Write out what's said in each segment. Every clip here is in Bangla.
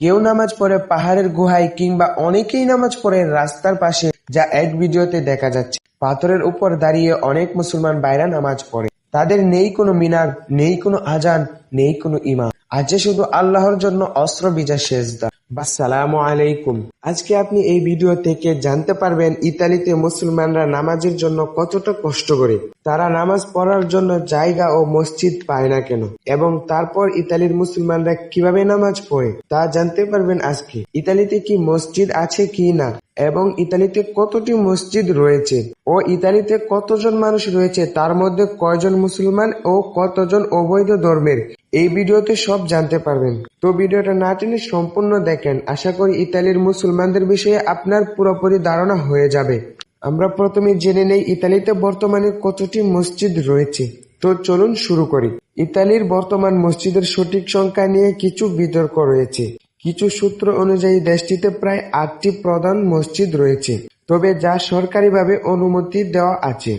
কেউ নামাজ পড়ে পাহাড়ের গুহায় কিংবা অনেকেই নামাজ পড়ে রাস্তার পাশে, যা এক ভিডিওতে দেখা যাচ্ছে। পাথরের উপর দাঁড়িয়ে অনেক মুসলমান বাইরা নামাজ পড়ে। তাদের নেই কোনো মিনার, নেই কোনো আজান, নেই কোনো ইমাম। আছে শুধু আল্লাহর জন্য অস্ত্র বিজা সেজদা। আসসালামু আলাইকুম। আজকে আপনি এই ভিডিও থেকে জানতে পারবেন, ইতালিতে মুসলমানরা নামাজের জন্য কতটা কষ্ট করে। তারা নামাজ পড়ার জন্য জায়গা ও মসজিদ পায় না কেন? এবং তারপর ইতালির মুসলমানরা কীভাবে নামাজ পড়ে, তা জানতে পারবেন আজকে। ইতালিতে কি মসজিদ আছে কি না? এবং ইতালিতে কতটি মসজিদ রয়েছে? ও ইতালিতে কতজন মানুষ রয়েছে? তার মধ্যে কয়জন মুসলমান ও কতজন অবৈধ ধর্মের? এই ভিডিওতে সব জানতে পারবেন। তো ভিডিওটা না টেনে সম্পূর্ণ দেখেন। আশা করি ইতালির মুসলমানদের বিষয়ে আপনার পুরোপুরি ধারণা হয়ে যাবে। আমরা প্রথমে জেনে নেই ইতালিতে বর্তমানে কতটি মসজিদ রয়েছে। তো চলুন শুরু করি। ইতালির বর্তমান মসজিদের সঠিক সংখ্যা নিয়ে কিছু বিতর্ক রয়েছে। কিছু সূত্র অনুযায়ী দেশটিতে প্রায় আটটি প্রধান মসজিদ রয়েছে। তবে যা সরকারিভাবে অনুমতি দেওয়া আছে।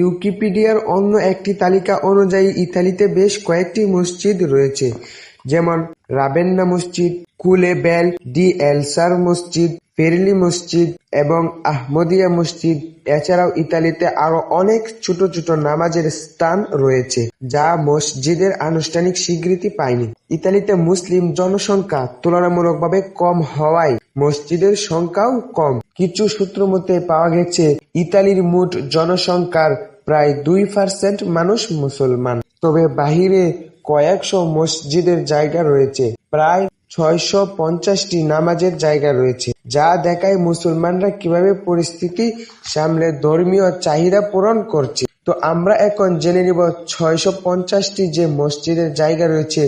ইউকিপিডিয়ার অন্য একটি তালিকা অনুযায়ী ইতালিতে বেশ কয়েকটি মসজিদ রয়েছে, যেমন রাবেন্না মসজিদ, কুলে বেল, ডি এলসার মসজিদ ফেরিলি মসজিদ এবং আহমদিয়া মসজিদ। এছাড়াও ইতালিতে আরও অনেক ছোট ছোট নামাজের স্থান রয়েছে, যা মসজিদের আনুষ্ঠানিক স্বীকৃতি পায়নি। ইতালিতে মুসলিম জনসংখ্যা তুলনামূলকভাবে কম হওয়ায় মসজিদের সংখ্যাও কম। কিছু সূত্র মতে পাওয়া গেছে, ইতালির মোট জনসংখ্যার প্রায় দুই পার্সেন্ট মানুষ মুসলমান। তবে বাহিরে কয়েকশো মসজিদের জায়গা রয়েছে, প্রায় ছয়শো পঞ্চাশটি নামাজের জায়গা রয়েছে, যা দেখায় মুসলমানরা কীভাবে পরিস্থিতি সামলে ধর্মীয় চাহিদা পূরণ করছে। তো আমরা এখন জেনে নিব ছয়শো পঞ্চাশটি যে মসজিদের জায়গা রয়েছে,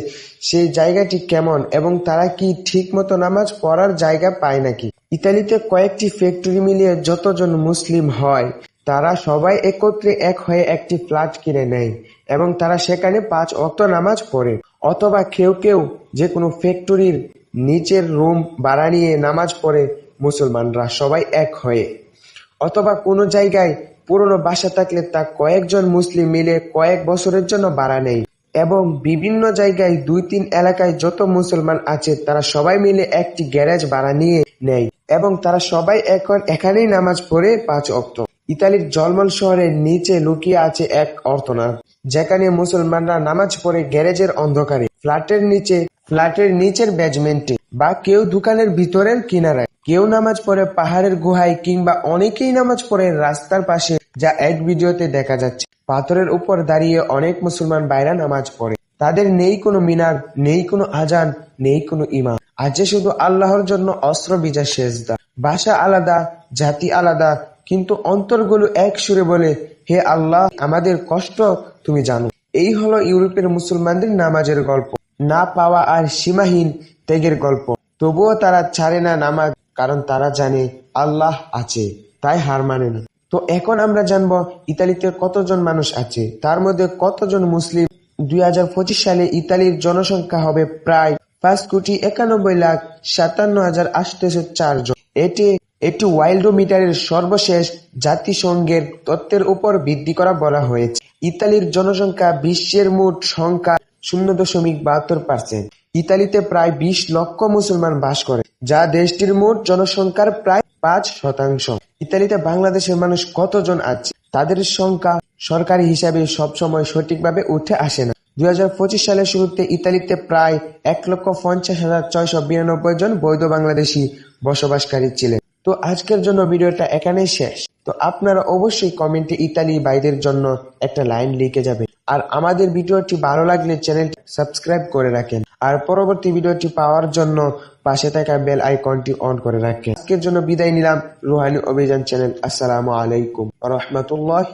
সেই জায়গাটি কেমন এবং তারা কি ঠিক মতো নামাজ পড়ার জায়গা পায় নাকি। ইতালিতে কয়েকটি ফ্যাক্টরি মিলিয়ে যতজন মুসলিম হয়, তারা সবাই একত্রে এক হয়ে একটি ফ্ল্যাট কিনে নেয় এবং তারা সেখানে পাঁচ অক্ত নামাজ পড়ে। অথবা কেউ কেউ যে কোনো ফ্যাক্টরির নিচের রুম ভাড়া নিয়ে নামাজ পড়ে, মুসলমানরা সবাই এক হয়ে। অথবা কোনো জায়গায় পুরনো বাসা থাকলে তা কয়েকজন মুসলিম মিলে কয়েক বছরের জন্য ভাড়া নেয়। এবং বিভিন্ন জায়গায় দুই তিন এলাকায় যত মুসলমান আছে, তারা সবাই মিলে একটি গ্যারেজ ভাড়া নিয়ে নেয় এবং তারা সবাই এখন এখানেই নামাজ পড়ে পাঁচ অক্ত। ইতালির জলমল শহরের নিচে লুকিয়ে আছে এক অর্থনাথ যেখানে মুসলমানরা নামাজ পড়ে গ্যারেজের অন্ধকারে। ফ্ল্যাটের নিচে, ফ্ল্যাটের নিচের বেজমেন্টে বা কেউ দোকানের ভিতরের কিনারায়। কেউ নামাজ পড়ে পাহাড়ের গুহায় কিংবা অনেকেই নামাজ পড়ে রাস্তার পাশে, যা এক ভিডিওতে দেখা যাচ্ছে। পাথরের উপর দাঁড়িয়ে অনেক মুসলমান বাইরা নামাজ পড়ে। তাদের নেই কোনো মিনার, নেই কোনো আজান, নেই কোনো ইমাম। আছে শুধু আল্লাহর জন্য অস্ত্র বিজা সেজদা। ভাষা আলাদা, জাতি আলাদা, কিন্তু অন্তরগুলো এক সুরে বলে, হে আল্লাহ, আমাদের কষ্ট তুমি জানো। এই হলো ইউরোপের মুসলমানদের নামাজের গল্প। না পাওয়া আর সীমাহীন ত্যাগের গল্প। তবুও তারা ছাড়ে না নামাজ, কারণ তারা জানে আল্লাহ আছে, তাই হার মানে না। তো এখন আমরা জানব ইতালিতে কতজন মানুষ আছে। তার মধ্যে কতজন মুসলিম? দুই হাজার পঁচিশ সালে ইতালির জনসংখ্যা হবে প্রায় পাঁচ কোটি একানব্বই লাখ সাতান্ন হাজার আটশো চার জন। এটি এটি ওয়াইল্ডোমিটারের সর্বশেষ জাতিসংঘের তত্ত্বের উপর ভিত্তি করা বলা হয়েছে। ইতালির জনসংখ্যা বিশ্বের মোট সংখ্যা শূন্য দশমিক বাহাত্তর পার্সেন্ট। ইতালিতে প্রায় বিশ লক্ষ মুসলমান বাস করে, যা দেশটির মোট জনসংখ্যার প্রায় পাঁচ শতাংশ। ইতালিতে বাংলাদেশের মানুষ কতজন আছে? তাদের সংখ্যা সরকারি হিসাবে সবসময় সঠিকভাবে উঠে আসে না। দুই হাজার পঁচিশ সালের শুরুতে ইতালিতে প্রায় এক লক্ষ পঞ্চাশ হাজার ছয়শো বিরানব্বই জন বৈধ বাংলাদেশি বসবাসকারী ছিলেন। তো আজকের জন্য ভিডিওটা এখানেই শেষ। তো আপনারা অবশ্যই কমেন্টে ইতালি বাইদের জন্য একটা লাইন লিখে যাবেন। আর আমাদের ভিডিওটি ভালো লাগলে চ্যানেলটি সাবস্ক্রাইব করে রাখেন। আর পরবর্তী ভিডিওটি পাওয়ার জন্য পাশে থাকা বেল আইকনটি অন করে রাখেন। আজকের জন্য বিদায় নিলাম। রুহানি অভিযান চ্যানেল। আসসালামু আলাইকুম। রহমতুল্লাহ